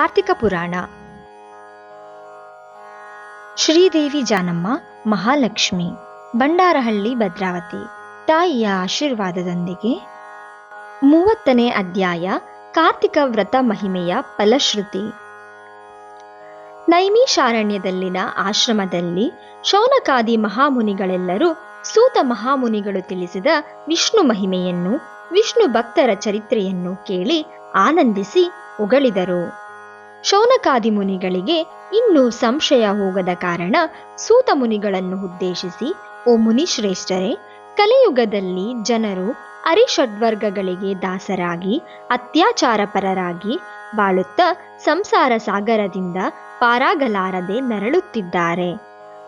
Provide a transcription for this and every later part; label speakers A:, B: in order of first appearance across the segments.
A: ಕಾರ್ತಿಕ ಪುರಾಣ. ಶ್ರೀದೇವಿ ಜಾನಮ್ಮ, ಮಹಾಲಕ್ಷ್ಮಿ ಬಂಡಾರಹಳ್ಳಿ ಭದ್ರಾವತಿ, ತಾಯಿಯ ಆಶೀರ್ವಾದದೊಂದಿಗೆ. ಮೂವತ್ತನೇ ಅಧ್ಯಾಯ, ಕಾರ್ತಿಕ ವ್ರತ ಮಹಿಮೆಯ ಫಲಶ್ರುತಿ. ನೈಮಿಷಾರಣ್ಯದಲ್ಲಿನ ಆಶ್ರಮದಲ್ಲಿ ಶೌನಕಾದಿ ಮಹಾಮುನಿಗಳೆಲ್ಲರೂ ಸೂತ ಮಹಾಮುನಿಗಳು ತಿಳಿಸಿದ ವಿಷ್ಣು ಮಹಿಮೆಯನ್ನು, ವಿಷ್ಣು ಭಕ್ತರ ಚರಿತ್ರೆಯನ್ನು ಕೇಳಿ ಆನಂದಿಸಿ ಉಗಳಿದರು. ಶೌನಕಾದಿ ಮುನಿಗಳಿಗೆ ಇನ್ನೂ ಸಂಶಯ ಹೋಗದ ಕಾರಣ ಸೂತ ಮುನಿಗಳನ್ನು ಉದ್ದೇಶಿಸಿ, ಓ ಮುನಿಶ್ರೇಷ್ಠರೇ, ಕಲಿಯುಗದಲ್ಲಿ ಜನರು ಅರಿಷಡ್ವರ್ಗಗಳಿಗೆ ದಾಸರಾಗಿ, ಅತ್ಯಾಚಾರಪರರಾಗಿ ಬಾಳುತ್ತಾ ಸಂಸಾರ ಸಾಗರದಿಂದ ಪಾರಾಗಲಾರದೆ ನರಳುತ್ತಿದ್ದಾರೆ.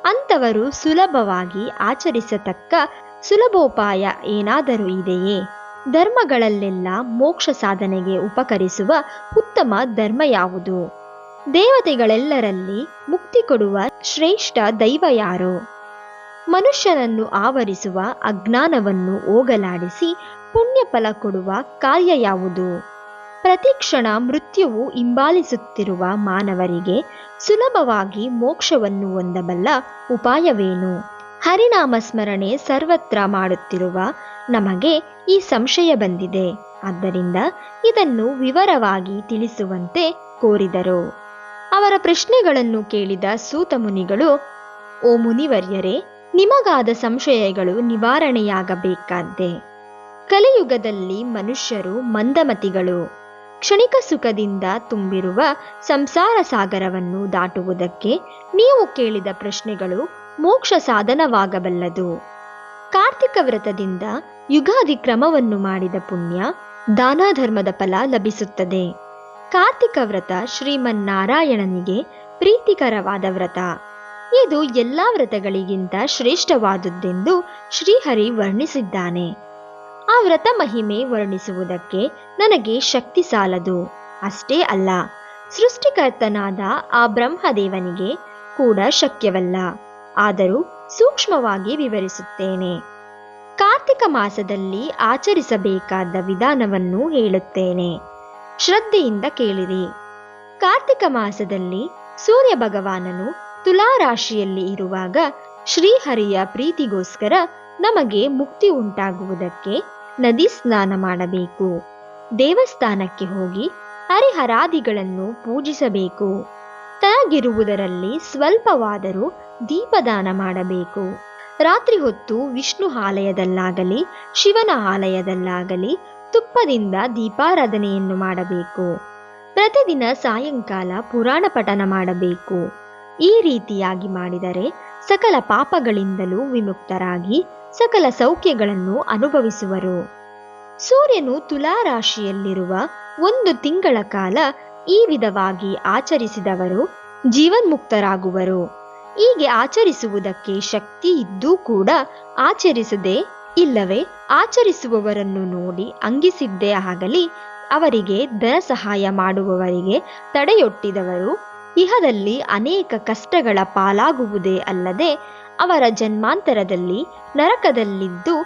A: ಅಂಥವರು ಸುಲಭವಾಗಿ ಆಚರಿಸತಕ್ಕ ಸುಲಭೋಪಾಯ ಏನಾದರೂ ಇದೆಯೇ? ಧರ್ಮಗಳಲ್ಲೆಲ್ಲ ಮೋಕ್ಷ ಸಾಧನೆಗೆ ಉಪಕರಿಸುವ ಉತ್ತಮ ಧರ್ಮ ಯಾವುದು? ದೇವತೆಗಳೆಲ್ಲರಲ್ಲಿ ಮುಕ್ತಿ ಕೊಡುವ ಶ್ರೇಷ್ಠ ದೈವ ಯಾರು? ಮನುಷ್ಯನನ್ನು ಆವರಿಸುವ ಅಜ್ಞಾನವನ್ನು ಹೋಗಲಾಡಿಸಿ ಪುಣ್ಯ ಫಲ ಕೊಡುವ ಕಾರ್ಯ ಯಾವುದು? ಪ್ರತಿಕ್ಷಣ ಮೃತ್ಯುವು ಹಿಂಬಾಲಿಸುತ್ತಿರುವ ಮಾನವರಿಗೆ ಸುಲಭವಾಗಿ ಮೋಕ್ಷವನ್ನು ಹೊಂದಬಲ್ಲ ಉಪಾಯವೇನು? ಹರಿನಾಮ ಸ್ಮರಣೆ ಸರ್ವತ್ರ ಮಾಡುತ್ತಿರುವ ನಮಗೆ ಈ ಸಂಶಯ ಬಂದಿದೆ. ಆದ್ದರಿಂದ ಇದನ್ನು ವಿವರವಾಗಿ ತಿಳಿಸುವಂತೆ ಕೋರಿದರು. ಅವರ ಪ್ರಶ್ನೆಗಳನ್ನು ಕೇಳಿದ ಸೂತ ಮುನಿಗಳು, ಓ ಮುನಿವರ್ಯರೇ, ನಿಮಗಾದ ಸಂಶಯಗಳು ನಿವಾರಣೆಯಾಗಬೇಕಾದ್ದೆ ಕಲಿಯುಗದಲ್ಲಿ ಮನುಷ್ಯರು ಮಂದಮತಿಗಳು. ಕ್ಷಣಿಕ ಸುಖದಿಂದ ತುಂಬಿರುವ ಸಂಸಾರ ಸಾಗರವನ್ನು ದಾಟುವುದಕ್ಕೆ ನೀವು ಕೇಳಿದ ಪ್ರಶ್ನೆಗಳು ಮೋಕ್ಷ ಸಾಧನವಾಗಬಲ್ಲದು ಕಾರ್ತಿಕ ವ್ರತದಿಂದ ಯುಗಾದಿ ಕ್ರಮವನ್ನು ಮಾಡಿದ ಪುಣ್ಯ ದಾನ ಧರ್ಮದ ಫಲ ಲಭಿಸುತ್ತದೆ. ಕಾರ್ತಿಕ ವ್ರತ ಶ್ರೀಮನ್ನಾರಾಯಣನಿಗೆ ಪ್ರೀತಿಕರವಾದ ವ್ರತ. ಇದು ಎಲ್ಲಾ ವ್ರತಗಳಿಗಿಂತ ಶ್ರೇಷ್ಠವಾದುದೆಂದು ಶ್ರೀಹರಿ ವರ್ಣಿಸಿದ್ದಾನೆ. ಆ ವ್ರತ ಮಹಿಮೆ ವರ್ಣಿಸುವುದಕ್ಕೆ ನನಗೆ ಶಕ್ತಿ ಸಾಲದು. ಅಷ್ಟೇ ಅಲ್ಲ, ಸೃಷ್ಟಿಕರ್ತನಾದ ಆ ಬ್ರಹ್ಮದೇವನಿಗೆ ಕೂಡ ಶಕ್ಯವಲ್ಲ. ಆದರೂ ಸೂಕ್ಷ್ಮವಾಗಿ ವಿವರಿಸುತ್ತೇನೆ. ಕಾರ್ತಿಕ ಮಾಸದಲ್ಲಿ ಆಚರಿಸಬೇಕಾದ ವಿಧಾನವನ್ನು ಹೇಳುತ್ತೇನೆ. ಶ್ರದ್ಧೆಯಿಂದ ಕೇಳಿರಿ. ಕಾರ್ತಿಕ ಮಾಸದಲ್ಲಿ ಸೂರ್ಯ ಭಗವಾನನು ತುಲಾ ರಾಶಿಯಲ್ಲಿ ಇರುವಾಗ ಶ್ರೀಹರಿಯ ಪ್ರೀತಿಗೋಸ್ಕರ ನಮಗೆ ಮುಕ್ತಿ ಉಂಟಾಗುವುದಕ್ಕೆ ನದಿ ಸ್ನಾನ ಮಾಡಬೇಕು. ದೇವಸ್ಥಾನಕ್ಕೆ ಹೋಗಿ ಹರಿಹರಾದಿಗಳನ್ನು ಪೂಜಿಸಬೇಕು. ತನಗಿರುವುದರಲ್ಲಿ ಸ್ವಲ್ಪವಾದರೂ ದೀಪದಾನ ಮಾಡಬೇಕು. ರಾತ್ರಿ ಹೊತ್ತು ವಿಷ್ಣು ಆಲಯದಲ್ಲಾಗಲಿ, ಶಿವನ ಆಲಯದಲ್ಲಾಗಲಿ ತುಪ್ಪದಿಂದ ದೀಪಾರಾಧನೆಯನ್ನು ಮಾಡಬೇಕು. ಪ್ರತಿದಿನ ಸಾಯಂಕಾಲ ಪುರಾಣ ಪಠನ ಮಾಡಬೇಕು. ಈ ರೀತಿಯಾಗಿ ಮಾಡಿದರೆ ಸಕಲ ಪಾಪಗಳಿಂದಲೂ ವಿಮುಕ್ತರಾಗಿ ಸಕಲ ಸೌಖ್ಯಗಳನ್ನು ಅನುಭವಿಸುವರು. ಸೂರ್ಯನು ತುಲಾರಾಶಿಯಲ್ಲಿರುವ ಒಂದು ತಿಂಗಳ ಕಾಲ ಈ ವಿಧವಾಗಿ ಆಚರಿಸಿದವರು ಜೀವನ್ಮುಕ್ತರಾಗುವರು. ಹೀಗೆ ಆಚರಿಸುವುದಕ್ಕೆ ಶಕ್ತಿ ಇದ್ದೂ ಕೂಡ ಆಚರಿಸದೆ ಇಲ್ಲವೇ? ಆಚರಿಸುವವರನ್ನು ನೋಡಿ ಅಂಗಿಸಿದ್ದೇ ಆಗಲಿ, ಅವರಿಗೆ ಧನ ಸಹಾಯ ಮಾಡುವವರಿಗೆ ತಡೆಯೊಟ್ಟಿದವರು, ಇಹದಲ್ಲಿ ಅನೇಕ ಕಷ್ಟಗಳ ಪಾಲಾಗುವುದೇ ಅಲ್ಲದೆ, ಅವರ ಜನ್ಮಾಂತರದಲ್ಲಿ ನರಕದಲ್ಲಿದ್ದು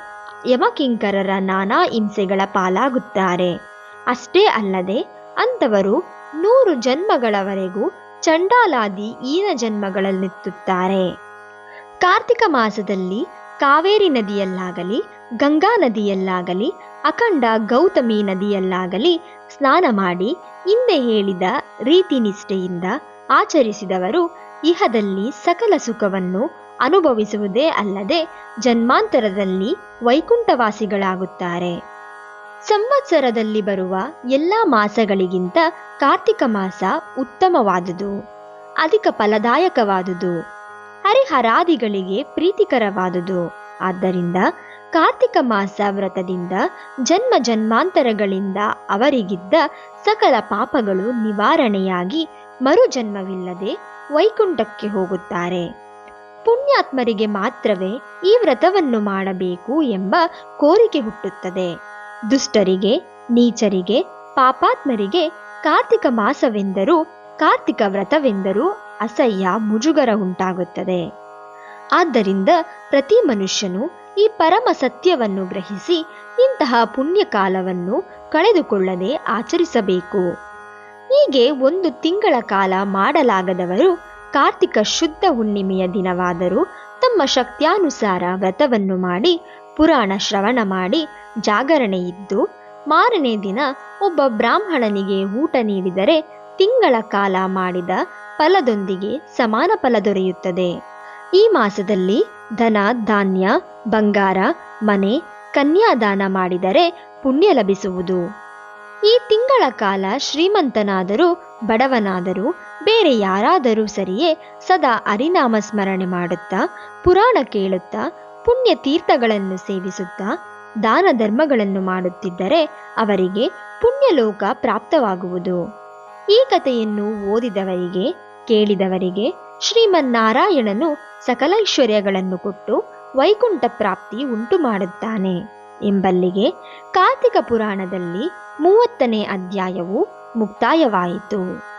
A: ಯಮಕಿಂಕರರ ನಾನಾ ಹಿಂಸೆಗಳ ಪಾಲಾಗುತ್ತಾರೆ. ಅಷ್ಟೇ ಅಲ್ಲದೆ, ಅಂಥವರು ನೂರು ಜನ್ಮಗಳವರೆಗೂ ಚಂಡಾಲಾದಿ ಈನ ಜನ್ಮಗಳನ್ನೆತ್ತುತ್ತಾರೆ ಕಾರ್ತಿಕ ಮಾಸದಲ್ಲಿ ಕಾವೇರಿ ನದಿಯಲ್ಲಾಗಲಿ, ಗಂಗಾ ನದಿಯಲ್ಲಾಗಲಿ, ಅಖಂಡ ಗೌತಮಿ ನದಿಯಲ್ಲಾಗಲಿ ಸ್ನಾನ ಮಾಡಿ ಹಿಂದೆ ಹೇಳಿದ ರೀತಿ ನಿಷ್ಠೆಯಿಂದ ಆಚರಿಸಿದವರು ಇಹದಲ್ಲಿ ಸಕಲ ಸುಖವನ್ನು ಅನುಭವಿಸುವುದೇ ಅಲ್ಲದೆ ಜನ್ಮಾಂತರದಲ್ಲಿ ವೈಕುಂಠವಾಸಿಗಳಾಗುತ್ತಾರೆ. ಸಂವತ್ಸರದಲ್ಲಿ ಬರುವ ಎಲ್ಲ ಮಾಸಗಳಿಗಿಂತ ಕಾರ್ತಿಕ ಮಾಸ ಉತ್ತಮವಾದುದು, ಅಧಿಕ ಫಲದಾಯಕವಾದುದು, ಹರಿಹರಾದಿಗಳಿಗೆ ಪ್ರೀತಿಕರವಾದುದು. ಆದ್ದರಿಂದ ಕಾರ್ತಿಕ ಮಾಸ ವ್ರತದಿಂದ ಜನ್ಮ ಜನ್ಮಾಂತರಗಳಿಂದ ಅವರಿಗಿದ್ದ ಸಕಲ ಪಾಪಗಳು ನಿವಾರಣೆಯಾಗಿ ಮರುಜನ್ಮವಿಲ್ಲದೆ ವೈಕುಂಠಕ್ಕೆ ಹೋಗುತ್ತಾರೆ. ಪುಣ್ಯಾತ್ಮರಿಗೆ ಮಾತ್ರವೇ ಈ ವ್ರತವನ್ನು ಮಾಡಬೇಕು ಎಂಬ ಕೋರಿಕೆ ಹುಟ್ಟುತ್ತದೆ. ದುಷ್ಟರಿಗೆ, ನೀಚರಿಗೆ, ಪಾಪಾತ್ಮರಿಗೆ ಕಾರ್ತಿಕ ಮಾಸವೆಂದರೂ ಕಾರ್ತಿಕ ವ್ರತವೆಂದರೂ ಅಸಹ್ಯ ಮುಜುಗರ ಉಂಟಾಗುತ್ತದೆ. ಆದ್ದರಿಂದ ಪ್ರತಿ ಮನುಷ್ಯನು ಈ ಪರಮ ಸತ್ಯವನ್ನು ಗ್ರಹಿಸಿ ಇಂತಹ ಪುಣ್ಯ ಕಾಲವನ್ನು ಕಳೆದುಕೊಳ್ಳದೆ ಆಚರಿಸಬೇಕು. ಹೀಗೆ ಒಂದು ತಿಂಗಳ ಕಾಲ ಮಾಡಲಾಗದವರು ಕಾರ್ತಿಕ ಶುದ್ಧ ಹುಣ್ಣಿಮೆಯ ದಿನವಾದರೂ ತಮ್ಮ ಶಕ್ತ್ಯಾನುಸಾರ ವ್ರತವನ್ನು ಮಾಡಿ ಪುರಾಣ ಶ್ರವಣ ಮಾಡಿ ಜಾಗರಣೆ ಇದ್ದು ಮಾರನೇ ದಿನ ಒಬ್ಬ ಬ್ರಾಹ್ಮಣನಿಗೆ ಊಟ ನೀಡಿದರೆ ತಿಂಗಳ ಕಾಲ ಮಾಡಿದ ಫಲದೊಂದಿಗೆ ಸಮಾನ ಫಲ ದೊರೆಯುತ್ತದೆ. ಈ ಮಾಸದಲ್ಲಿ ಧನ, ಧಾನ್ಯ, ಬಂಗಾರ, ಮನೆ, ಕನ್ಯಾದಾನ ಮಾಡಿದರೆ ಪುಣ್ಯ ಲಭಿಸುವುದು. ಈ ತಿಂಗಳ ಕಾಲ ಶ್ರೀಮಂತನಾದರೂ, ಬಡವನಾದರೂ, ಬೇರೆ ಯಾರಾದರೂ ಸರಿಯೇ ಸದಾ ಅರಿನಾಮ ಸ್ಮರಣೆ ಮಾಡುತ್ತಾ, ಪುರಾಣ ಕೇಳುತ್ತಾ ಪುಣ್ಯ ತೀರ್ಥಗಳನ್ನು ಸೇವಿಸುತ್ತಾ ದಾನ ಧರ್ಮಗಳನ್ನು ಮಾಡುತ್ತಿದ್ದರೆ ಅವರಿಗೆ ಪುಣ್ಯಲೋಕ ಪ್ರಾಪ್ತವಾಗುವುದು. ಈ ಕಥೆಯನ್ನು ಓದಿದವರಿಗೆ, ಕೇಳಿದವರಿಗೆ ಶ್ರೀಮನ್ನಾರಾಯಣನು ಸಕಲ ಐಶ್ವರ್ಯಗಳನ್ನು ಕೊಟ್ಟು ವೈಕುಂಠ ಪ್ರಾಪ್ತಿ ಉಂಟು ಮಾಡುತ್ತಾನೆ ಎಂಬಲ್ಲಿಗೆ ಕಾರ್ತಿಕ ಪುರಾಣದಲ್ಲಿ ಮೂವತ್ತನೇ ಅಧ್ಯಾಯವು ಮುಕ್ತಾಯವಾಯಿತು.